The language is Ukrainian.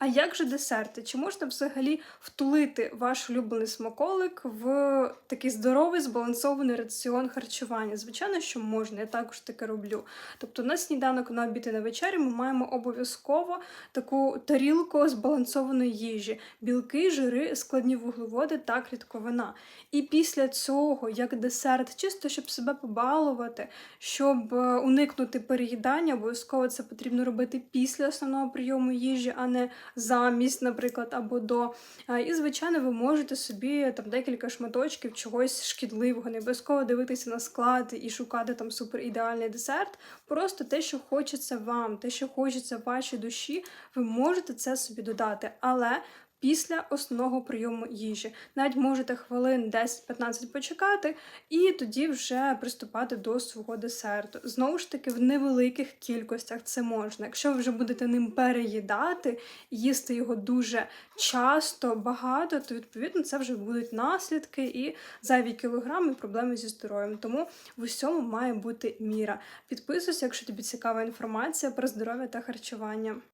А як же десерти? Чи можна взагалі втулити ваш улюблений смаколик в такий здоровий збалансований раціон харчування? Звичайно, що можна, я також таке роблю. Тобто на сніданок, на обід і на вечерю ми маємо обов'язково таку тарілку збалансованої їжі: білки, жири, складні вуглеводи та клітковина. І після цього, як десерт, чисто щоб себе побалувати, щоб е, уникнути переїдання, обов'язково це потрібно робити після основного прийому їжі, а не замість, наприклад, або до. І, звичайно, ви можете собі там декілька шматочків чогось шкідливого, не обов'язково дивитися на склад і шукати там суперідеальний десерт. Просто те, що хочеться вам, те, що хочеться вашій душі, ви можете це собі додати. Але після основного прийому їжі. Навіть можете хвилин 10-15 почекати, і тоді вже приступати до свого десерту. Знову ж таки, в невеликих кількостях це можна. Якщо ви вже будете ним переїдати, їсти його дуже часто, багато, то відповідно це вже будуть наслідки і зайві кілограми, проблеми зі здоров'ям. Тому в усьому має бути міра. Підписуйся, якщо тобі цікава інформація про здоров'я та харчування.